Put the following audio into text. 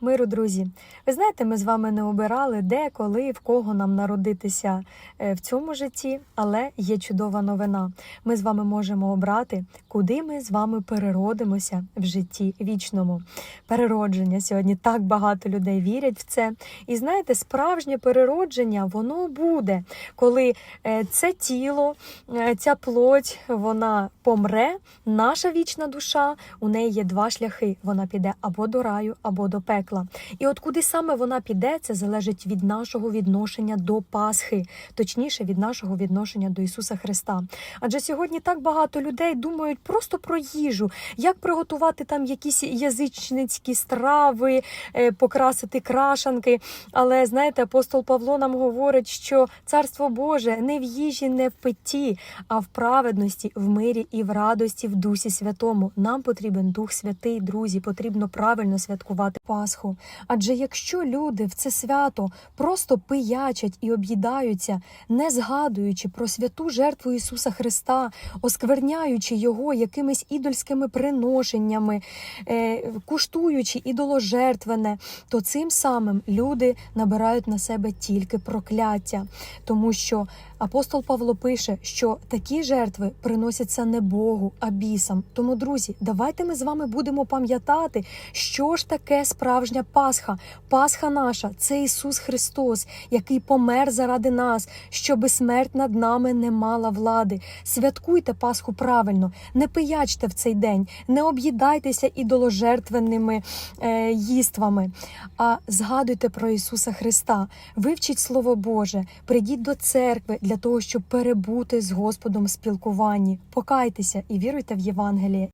Миру, друзі, ви знаєте, ми з вами не обирали, де, коли, в кого нам народитися е, в цьому житті, але є чудова новина. Ми з вами можемо обрати, куди ми з вами переродимося в житті вічному. Переродження сьогодні так багато людей вірять в це. І знаєте, справжнє переродження воно буде, коли е, це тіло, е, ця плоть, вона помре, наша вічна душа, у неї є два шляхи. Вона піде або до раю, або до пекла. І от куди саме вона піде, це залежить від нашого відношення до Пасхи, точніше від нашого відношення до Ісуса Христа. Адже сьогодні так багато людей думають просто про їжу, як приготувати там якісь язичницькі страви, е, покрасити крашанки. Але знаєте, апостол Павло нам говорить, що царство Боже не в їжі, не в питті, а в праведності, в мирі і в радості, в Дусі Святому. Нам потрібен Дух Святий, друзі, потрібно правильно святкувати Пасху. Адже якщо люди в це свято просто пиячать і об'їдаються, не згадуючи про святу жертву Ісуса Христа, оскверняючи його якимись ідольськими приношеннями, е, куштуючи ідоложертвене, то цим самим люди набирають на себе тільки прокляття, тому що апостол Павло пише, що такі жертви приносяться не Богу, а бісам. Тому, друзі, давайте ми з вами будемо пам'ятати, що ж таке справжня Пасха. Пасха наша це Ісус Христос, який помер заради нас, щоби смерть над нами не мала влади. Святкуйте Пасху правильно, не пиячте в цей день, не об'їдайтеся ідоложертвеними е, їствами, а згадуйте про Ісуса Христа, вивчіть Слово Боже, прийдіть до церкви для того, щоб перебути з Господом в спілкуванні. Покайтеся і віруйте в Євангеліє.